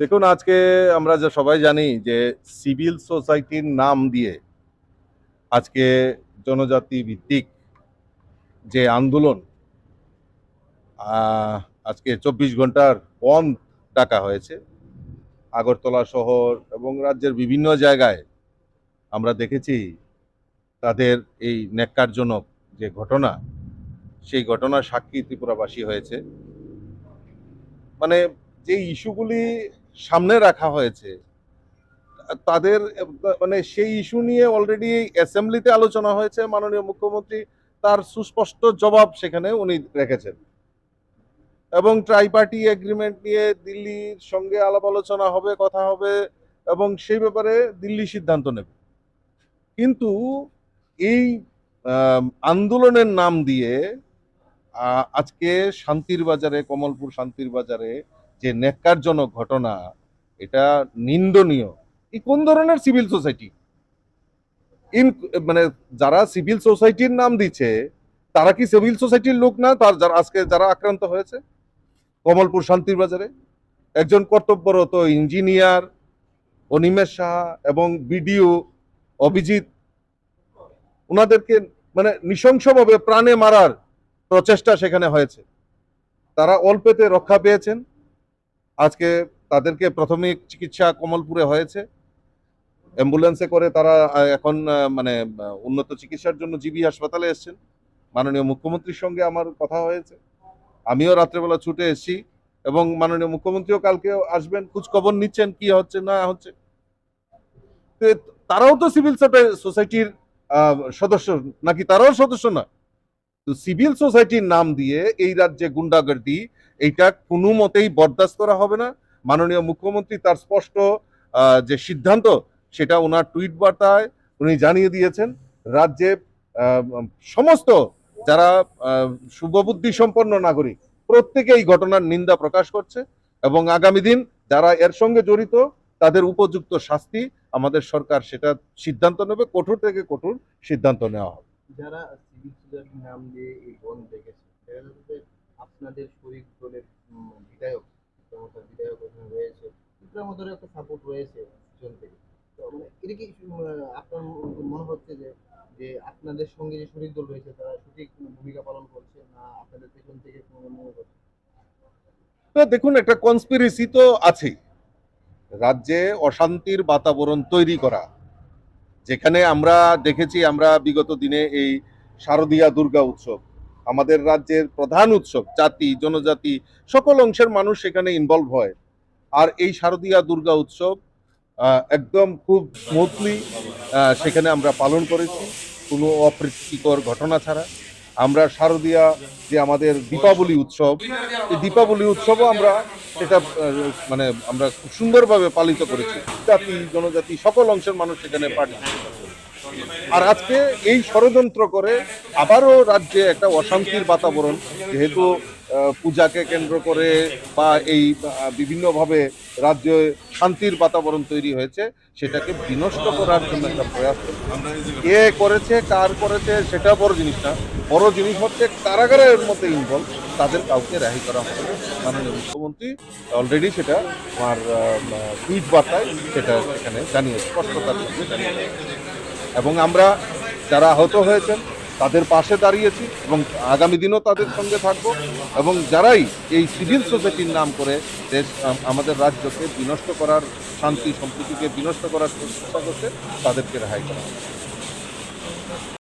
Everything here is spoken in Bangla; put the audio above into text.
দেখুন, আজকে আমরা যে সবাই জানি যে সিভিল সোসাইটির নাম দিয়ে আজকে জনজাতি ভিত্তিক যে আন্দোলন আজকে চব্বিশ ঘণ্টার বন্ধ ডাকা হয়েছে। আগরতলা শহর এবং রাজ্যের বিভিন্ন জায়গায় আমরা দেখেছি তাদের এই ন্যাক্কারজনক যে ঘটনা, সেই ঘটনার সাক্ষী ত্রিপুরাবাসী হয়েছে। মানে যে ইস্যুগুলি সামনে রাখা হয়েছে। তাদের মানে সেই ইস্যু নিয়ে অলরেডি অ্যাসেম্বলিতে আলোচনা হয়েছে মাননীয় মুখ্যমন্ত্রী। তার সুস্পষ্ট জবাব সেখানে উনি রেখেছেন। এবং ট্রাইপার্টি এগ্রিমেন্ট নিয়ে দিল্লির সঙ্গে আলাপ আলোচনা হবে, কথা হবে, এবং সেই ব্যাপারে দিল্লি সিদ্ধান্ত নেবে। কিন্তু এই আন্দোলনের নাম দিয়ে আজকে শান্তির বাজারে, কমলপুর শান্তির বাজারে যে ন্যাক্কারজনক ঘটনা, এটা নিন্দনীয়। এই কোন ধরনের সিভিল সোসাইটি ইন মানে যারা সিভিল সোসাইটির নাম দিচ্ছে, তারা কি সিভিল সোসাইটির লোক না, তার যারা, আজকে যারা আক্রান্ত হয়েছে? কমলপুর শান্তির বাজারে। একজন কর্তব্যরত ইঞ্জিনিয়ার অনিমেষ সাহা এবং বিডিও অভিজিৎ ওনাদেরকে মানে নৃশংসভাবে প্রাণে মারার প্রচেষ্টা সেখানে হয়েছে। তারা অল্পেতে রক্ষা পেয়েছেন। আজকে তাদেরকে প্রাথমিক চিকিৎসা কমলপুরে হয়েছে। অ্যাম্বুলেন্সে করে তারা এখন মানে উন্নত চিকিৎসার জন্য জিবি হাসপাতালে এসেছেন। মাননীয় মুখ্যমন্ত্রীর সঙ্গে আমার কথা হয়েছে। আমিও রাত্রেবেলা ছুটে এসেছি এবং মাননীয় মুখ্যমন্ত্রীও কালকে আসবেন, খোঁজখবর নিচ্ছেন কি হচ্ছে, না হচ্ছে। তো, তারাও তো সিভিল সোসাইটির সদস্য, নাকি তারাও সদস্য না? তো সিভিল সোসাইটির নাম দিয়ে এই রাজ্যে গুন্ডাগর্দি এইটা কোনো মতেই বরদাস্ত করা হবে না। মাননীয় মুখ্যমন্ত্রী তার স্পষ্ট যে সিদ্ধান্ত, সেটা ওনার টুইট বার্তায় উনি জানিয়ে দিয়েছেন। রাজ্যে সমস্ত যারা শুভবুদ্ধি সম্পন্ন নাগরিক প্রত্যেকে এই ঘটনার নিন্দা প্রকাশ করছে এবং আগামী দিন যারা এর সঙ্গে জড়িত, তাদের উপযুক্ত শাস্তি আমাদের সরকার সেটা সিদ্ধান্ত নেবে, কঠোর থেকে কঠোর সিদ্ধান্ত নেওয়া হবে। যারা নাম দিয়ে এই বন দেখেছে আপনাদের শরীর মধ্যে একটা সাপোর্ট রয়েছে পিছন থেকে। এটা কি আপনার মনে হচ্ছে যে যে আপনাদের সঙ্গে যে শরীর দল রয়েছে, তারা সঠিক ভূমিকা পালন করছে না আপনাদের পেছন থেকে কোনো মনে করছে দেখুন, একটা কনস্পিরেসি তো আছেই। রাজ্যে অশান্তির বাতাবরণ তৈরি করা। যেখানে আমরা দেখেছি, আমরা বিগত দিনে এই শারদীয়া দুর্গা উৎসব, আমাদের রাজ্যের প্রধান উৎসব, জাতি, জনজাতি, সকল অংশের মানুষ সেখানে ইনভলভ হয়। আর এই শারদীয়া দুর্গা উৎসব একদম খুব স্মুথলি সেখানে আমরা পালন করেছি। কোনো অপ্রীতিকর ঘটনা ছাড়া। আমরা শারদীয়া যে আমাদের দীপাবলি উৎসব, এই দীপাবলি উৎসবও আমরা সেটা মানে আমরা খুব সুন্দরভাবে পালিত করেছি। জাতি, জনজাতি, সকল অংশের মানুষ সেখানে পার্টিসিপেট আর আজকে এই ষড়যন্ত্র করে আবারও রাজ্যে একটা অশান্তির বাতাবরণ, যেহেতু পূজাকে কেন্দ্র করে বা এই বিভিন্নভাবে রাজ্যে শান্তির বাতাবরণ তৈরি হয়েছে, সেটাকে বিনষ্ট করার জন্য একটা প্রয়াস কে করেছে, কার করেছে, সেটা বড় জিনিস না। বড় জিনিস হচ্ছে কারাগারের মধ্যে ইনভলভ তাদের কাউকে রেহাই করা হবে। মাননীয় মুখ্যমন্ত্রী অলরেডি সেটা আমার টুইট বার্তায় সেটা এখানে জানিয়েছে স্পষ্টতার এবং আমরা যারা আহত হয়েছেন তাদের পাশে দাঁড়িয়েছি এবং আগামী দিনও তাদের সঙ্গে থাকব এবং যারাই এই সিভিল সোসাইটির নাম করে দেশ আমাদের রাজ্যকে বিনষ্ট করার শান্তি, সম্প্রীতিকে বিনষ্ট করার চেষ্টা করছে, তাদেরকে রেহাই করা।